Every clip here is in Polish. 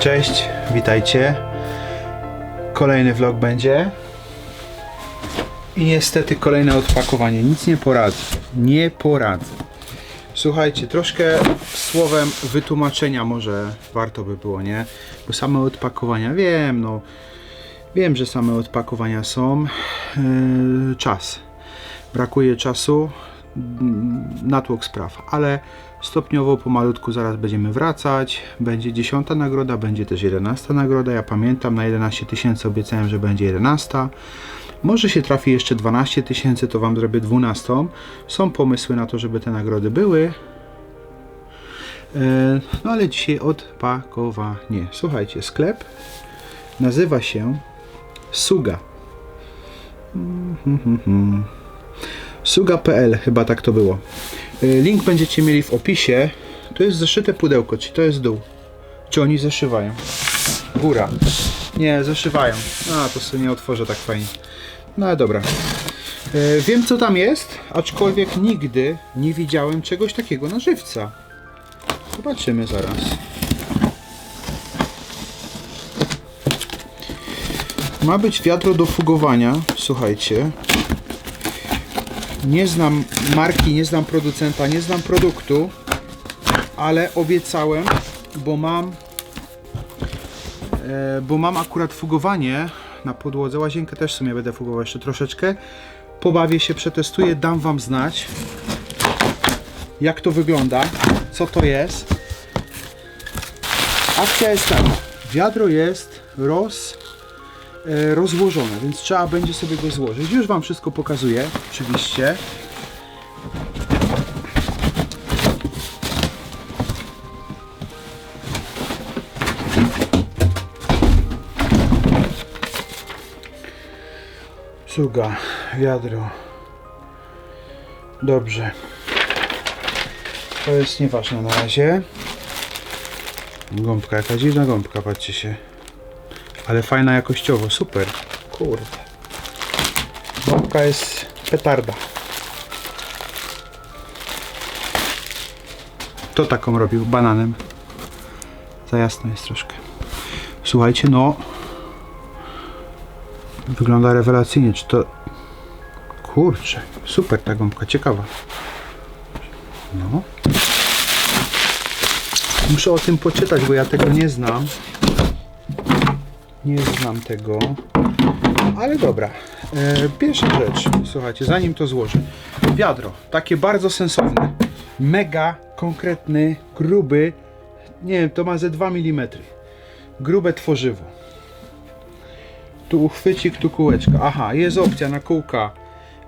Cześć, witajcie. Kolejny vlog będzie. I niestety kolejne odpakowanie. Nic nie poradzę. Nie poradzę. Słuchajcie, troszkę słowem wytłumaczenia może warto by było, nie? Bo same odpakowania, wiem, no. Wiem, że same odpakowania są. Yy, czas. Brakuje czasu. Mm, Natłok spraw, ale stopniowo, pomalutku zaraz będziemy wracać. Będzie dziesiąta nagroda, będzie też jedenasta nagroda. Ja pamiętam, na 11 tysięcy obiecałem, że będzie 11. Może się trafi jeszcze 12 tysięcy, to Wam zrobię 12. Są pomysły na to, żeby te nagrody były. E, No ale dzisiaj odpakowanie. Słuchajcie, sklep nazywa się Suga. Mhm. Suga.pl chyba tak to było. E, Link będziecie mieli w opisie. To jest zeszyte pudełko, czy to jest dół? Czy oni zeszywają? Góra. Nie, zeszywają. A, to sobie nie otworzę tak fajnie. No ale dobra. E, wiem co tam jest, aczkolwiek nigdy nie widziałem czegoś takiego na żywca. Zobaczymy zaraz. Ma być wiadro do fugowania, słuchajcie. Nie znam marki, nie znam producenta, nie znam produktu, ale obiecałem, bo mam e, bo mam akurat fugowanie na podłodze. Łazienkę też w sumie będę fugował jeszcze troszeczkę. Pobawię się, przetestuję, dam wam znać jak to wygląda, co to jest. Akcja jest taka. Wiadro jest roz, rozłożone, więc trzeba będzie sobie go złożyć. Już wam wszystko pokazuję, oczywiście. Suga, wiadro. Dobrze. To jest nieważne na razie. Gąbka, jaka dziwna gąbka, patrzcie się. Ale fajna jakościowo, super. Kurde. Gąbka jest petarda. Kto taką robił? Bananem. Za jasno jest troszkę. Słuchajcie, no. Wygląda rewelacyjnie. Czy to. Kurczę, super ta gąbka, ciekawa. No. Muszę o tym poczytać, bo ja tego nie znam. Nie znam tego. Ale dobra. E, pierwsza rzecz, słuchajcie, zanim to złożę. Wiadro, takie bardzo sensowne. Mega konkretny, gruby. Nie wiem, to ma ze 2 mm. Grube tworzywo. Tu uchwycik, tu kółeczka. Aha, jest opcja na kółka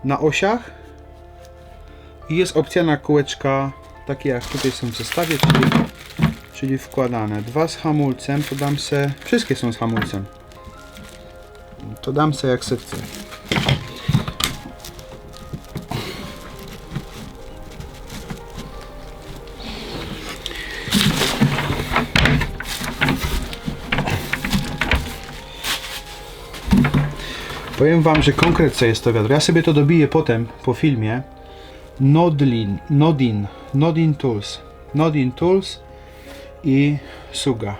na osiach. I jest opcja na kółeczka, takie jak tutaj są w zestawie, czyli, czyli wkładane. Dwa z hamulcem, to dam se, wszystkie są z hamulcem. To dam se jak se chcę. Powiem wam, że konkret co jest to wiadro. Ja sobie to dobiję potem po filmie. Nodlin, Nodin, Nodin Tools, Nodin Tools i Suga.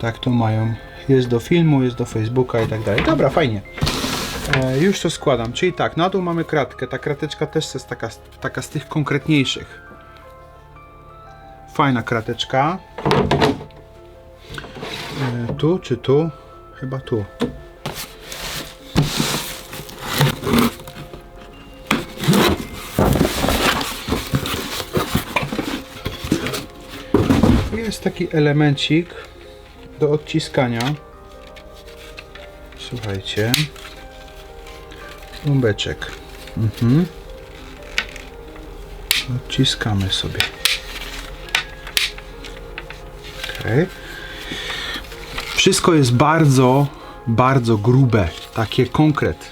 Tak to mają. Jest do filmu, jest do Facebooka i tak dalej. Dobra, fajnie. E, już to składam. Czyli tak, na dół mamy kratkę. Ta krateczka też jest taka, taka z tych konkretniejszych. Fajna krateczka. E, tu czy tu? Chyba tu. Jest taki elemencik do odciskania. Słuchajcie. Gąbeczek. Mhm. Odciskamy sobie. Okay. Wszystko jest bardzo, bardzo grube. Takie konkret.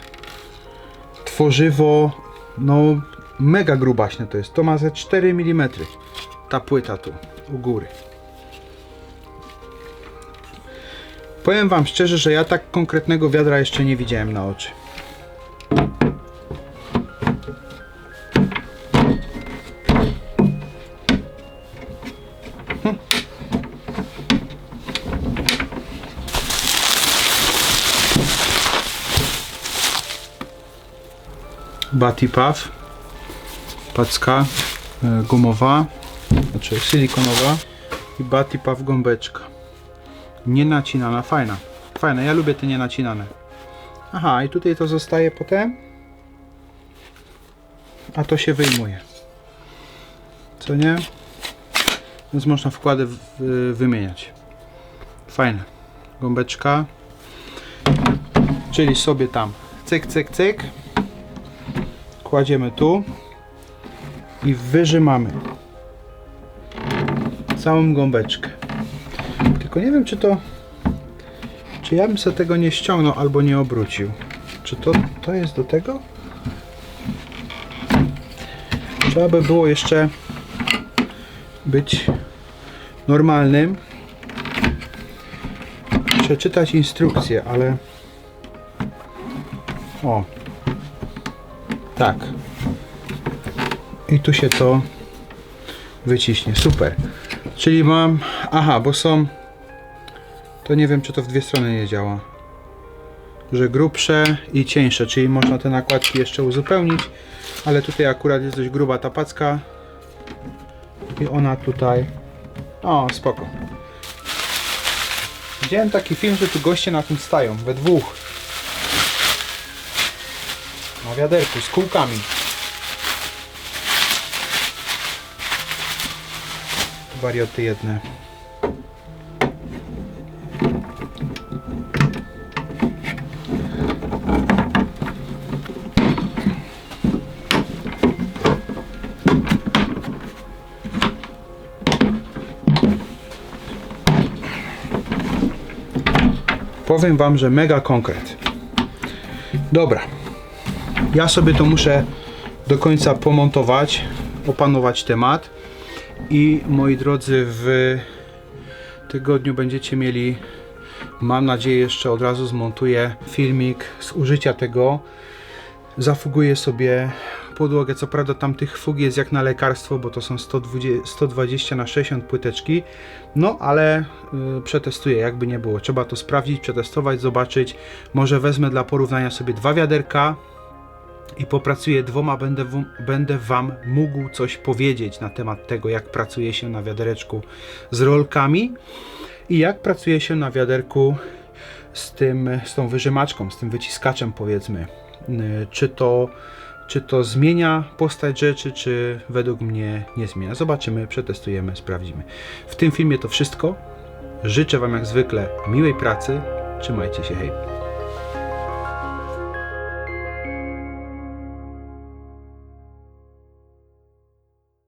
Tworzywo, no mega grubaśne to jest. To ma ze 4 mm. Ta płyta tu, u góry. Powiem Wam szczerze, że ja tak konkretnego wiadra jeszcze nie widziałem na oczy. Hm. Batty Puff, paczka e, gumowa, znaczy silikonowa i Batty Puff gąbeczka. Nienacinana, fajna. Fajna, ja lubię te nienacinane. Aha, i tutaj to zostaje potem, a to się wyjmuje. Co nie? Więc można wkłady wymieniać. Fajne. Gąbeczka. Czyli sobie tam cyk, cyk, cyk. Kładziemy tu i wyrzymamy całą gąbeczkę. Tylko nie wiem, czy to. Czy ja bym sobie tego nie ściągnął albo nie obrócił. Czy to, to jest do tego? Trzeba by było jeszcze być normalnym. Przeczytać instrukcję, ale. O. Tak. I tu się to wyciśnie. Super. Czyli mam. Aha, bo są. To nie wiem, czy to w dwie strony nie działa. Że grubsze i cieńsze, czyli można te nakładki jeszcze uzupełnić, ale tutaj akurat jest dość gruba ta packa i ona tutaj. O, spoko. Widziałem taki film, że tu goście na tym stają, we dwóch. Na wiaderku, z kółkami. Warioty jedne. Powiem Wam, że mega konkret. Dobra. Ja sobie to muszę do końca pomontować, opanować temat. I moi drodzy, w tygodniu będziecie mieli, mam nadzieję, jeszcze od razu zmontuję filmik z użycia tego. Zafuguję sobie podłogę. Co prawda tam tych fug jest jak na lekarstwo, bo to są 120, 120 na 60 płyteczki. No ale y, przetestuję, jakby nie było. Trzeba to sprawdzić, przetestować, zobaczyć. Może wezmę dla porównania sobie dwa wiaderka i popracuję dwoma, będę, w, będę Wam mógł coś powiedzieć na temat tego, jak pracuje się na wiadereczku z rolkami i jak pracuje się na wiaderku z, tym, z tą wyżymaczką, z tym wyciskaczem powiedzmy. Y, Czy to, czy to zmienia postać rzeczy, czy według mnie nie zmienia. Zobaczymy, przetestujemy, sprawdzimy. W tym filmie to wszystko. Życzę Wam jak zwykle miłej pracy. Trzymajcie się, hej.